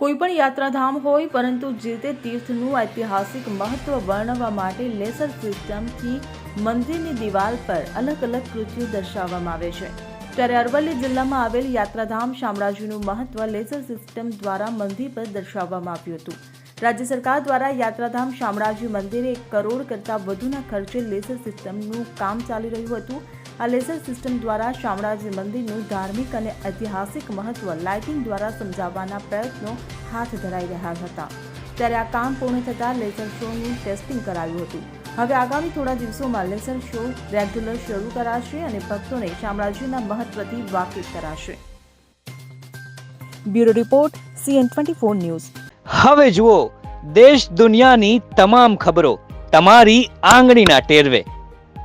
કોઈ પણ યાત્રાધામ હોય, પરંતુ જે તે તીર્થનું ઐતિહાસિક મહત્વ વર્ણવવા માટે લેસર સિસ્ટમથી મંદિરની દિવાલ પર અલગ અલગ કૃતિઓ દર્શાવવામાં આવે છે. ત્યારે અરવલ્લી જિલ્લામાં આવેલ યાત્રાધામ શામળાજીનું મહત્વ લેસર સિસ્ટમ દ્વારા મંદિર પર દર્શાવવામાં આવ્યું હતું. રાજ્ય સરકાર દ્વારા યાત્રાધામ શામળાજી મંદિરે એક કરોડ કરતાં વધુના ખર્ચે લેસર સિસ્ટમનું કામ ચાલી રહ્યું હતું. આ લેસર સિસ્ટમ દ્વારા શામળાજી મંદિરનું ધાર્મિક અને ઐતિહાસિક મહત્વ લાઇટિંગ દ્વારા સમજાવવાના પ્રયત્નો હાથ ધરાઈ રહ્યા હતા. ત્યારે આ કામ પૂર્ણ થતાં લેસર શોનું ટેસ્ટિંગ કરાયું હતું. હવે આગામી થોડા દિવસોમાં લેસર શો રેગ્યુલર શરૂ કરાશે અને ભક્તોને શામળાજીના મહત્વથી વાકેફ કરાશે. Bureau report, CN twenty four news. હવે જુઓ, દેશ દુનિયાની તમામ ખબરો, તમારી આંગળીના ટેરવે.